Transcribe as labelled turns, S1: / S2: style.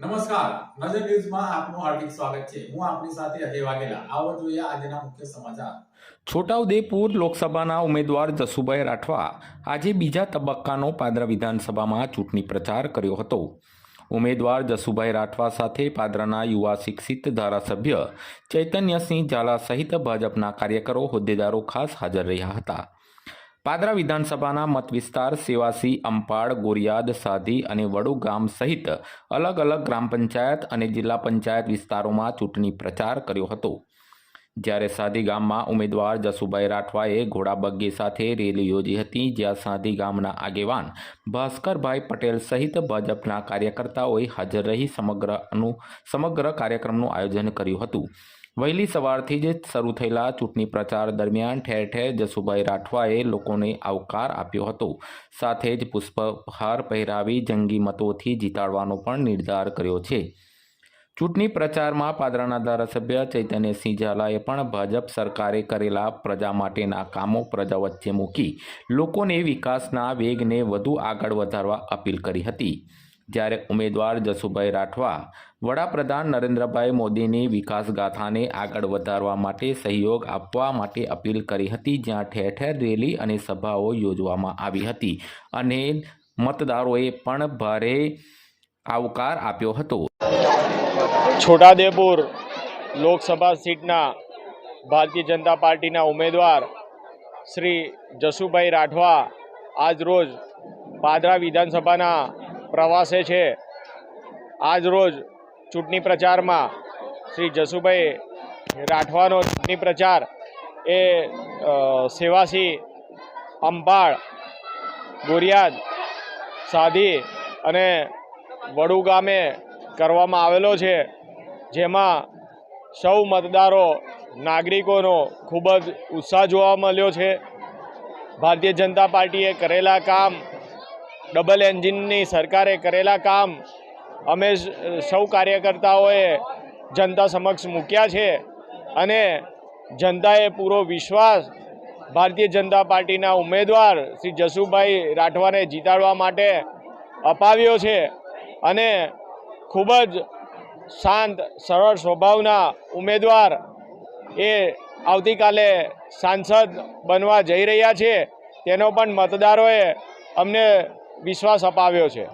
S1: નમસ્કાર. નજર ન્યૂઝમાં આપનું હાર્દિક સ્વાગત છે. હું આપની સાથે અજય વાઘેલા. આવો જોઈએ આજના મુખ્ય સમાચાર.
S2: છોટાઉદેપુર લોકસભાના ઉમેદવાર જસુભાઈ રાઠવા આજે બીજા તબક્કાનો પાદરા વિધાનસભામાં ચૂંટણી પ્રચાર કર્યો હતો. ઉમેદવાર જસુભાઈ રાઠવા સાથે પાદરાના યુવા શિક્ષિત ધારાસભ્ય ચૈતન્યસિંહ ઝાલા સહિત ભાજપના કાર્યકરો હોદ્દેદારો ખાસ હાજર રહ્યા હતા. પાદરા વિધાનસભાના મત વિસ્તાર સેવાસી, અંપાડ, ગોરિયાદ, સાધી અને વડુ ગામ સહિત અલગ અલગ ગ્રામ પંચાયત અને જિલ્લા પંચાયત વિસ્તારોમાં ચૂંટણી પ્રચાર કર્યો હતો. જ્યારે સાધી ગામમાં ઉમેદવાર જસુભાઈ રાઠવાએ ઘોડાબગ્ગી સાથે રેલી યોજી હતી, જ્યાં સાધી ગામના આગેવાન ભાસ્કરભાઈ પટેલ સહિત ભાજપના કાર્યકર્તાઓએ હાજર રહી સમગ્ર અનુ, સમગ્ર કાર્યક્રમનું આયોજન કર્યું હતું. વહેલી સવારથી જ શરૂ થયેલા ચૂંટણી પ્રચાર દરમિયાન ઠેર ઠેર જસુભાઈ રાઠવાએ લોકોને આવકાર આપ્યો હતો. સાથે જ પુષ્પહાર પહેરાવી જંગી મતોથી જીતાડવાનો પણ નિર્ધાર કર્યો છે. ચૂંટણી પ્રચારમાં પાદરાના ધારાસભ્ય ચૈતન્યસિંહ ઝાલાએ પણ ભાજપ સરકારે કરેલા પ્રજા માટેના કામો પ્રજા વચ્ચે મૂકી લોકોને વિકાસના વેગને વધુ આગળ વધારવા અપીલ કરી હતી. જ્યારે ઉમેદવાર જસુભાઈ રાઠવા, વડાપ્રધાન નરેન્દ્રભાઈ મોદીની વિકાસગાથાને આગળ વધારવા માટે સહયોગ આપવા માટે અપીલ કરી હતી, જ્યાં ઠેર ઠેર રેલી અને સભાઓ યોજવામાં આવી હતી અને મતદારોએ પણ ભારે આવકાર આપ્યો હતો.
S3: છોટાદેપુર લોકસભા સીટના ભારતીય જનતા પાર્ટીના ઉમેદવાર શ્રી જસુભાઈ રાઠવા આજરોજ પાદરા વિધાનસભાના પ્રવાસે છે. આજરોજ ચૂંટણી પ્રચારમાં શ્રી જસુભાઈ રાઠવાનો ચૂંટણી પ્રચાર એ સેવાસી અંબાળ, ગોરિયાદ સાધી અને વડુ ગામે કરવામાં આવેલો છે. જેમાં સૌ મતદારો, નાગરિકોનો ખૂબ જ ઉત્સાહ જોવા મળ્યો છે. ભારતીય જનતા પાર્ટીએ કરેલા કામ ડબલ એન્જિનની સરકારે કરેલા કામ અમે સૌ કાર્યકર્તાઓએ જનતા સમક્ષ મૂક્યા છે અને જનતાએ પૂરો વિશ્વાસ ભારતીય જનતા પાર્ટીના ઉમેદવાર શ્રી જસુભાઈ રાઠવાને જીતાડવા માટે અપાવ્યો છે અને ખૂબ જ શાંત, સરળ સ્વભાવના ઉમેદવાર એ આવતીકાલે સાંસદ બનવા જઈ રહ્યા છે. તેનો પણ મતદારોએ અમને વિશ્વાસ અપાવ્યો છે.